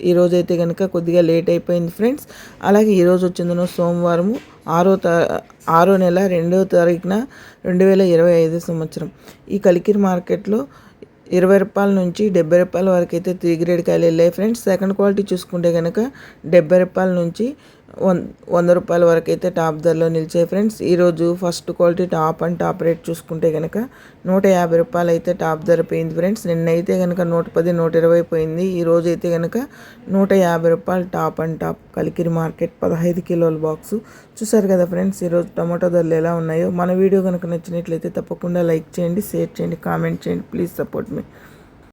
ఈరోజు అయితే కనుక కొద్దిగా లేట్ అయిపోయింది ఫ్రెండ్స్. అలాగే ఈరోజు వచ్చిందనో సోమవారము ఆరో తా ఆరో నెల రెండో తారీఖున రెండు వేల ఇరవై ఐదు సంవత్సరం. ఈ కలికిరి మార్కెట్లో ఇరవై రూపాయల నుంచి డెబ్బై రూపాయల వరకు అయితే త్రీ గ్రేడ్ కాయలు వెళ్ళాయి ఫ్రెండ్స్. సెకండ్ క్వాలిటీ చూసుకుంటే కనుక డెబ్బై రూపాయల నుంచి వన్ వంద రూపాయల వరకు అయితే టాప్ ధరలో నిలిచాయి ఫ్రెండ్స్. ఈరోజు first quality top and top rate చూసుకుంటే కనుక నూట యాభై రూపాయలు అయితే టాప్ ధర పోయింది ఫ్రెండ్స్. నిన్నైతే కనుక నూట పది నూట ఇరవై పోయింది. ఈ రోజు అయితే కనుక నూట యాభై రూపాయలు top and top Kalikiri market పదహైదు కిలోల బాక్సు. చూసారు కదా ఫ్రెండ్స్ ఈరోజు టమాటో ధరలు ఎలా ఉన్నాయో. మన వీడియో కనుక నచ్చినట్లయితే తప్పకుండా లైక్ చేయండి షేర్ చేయండి కామెంట్ చేయండి. Please support me.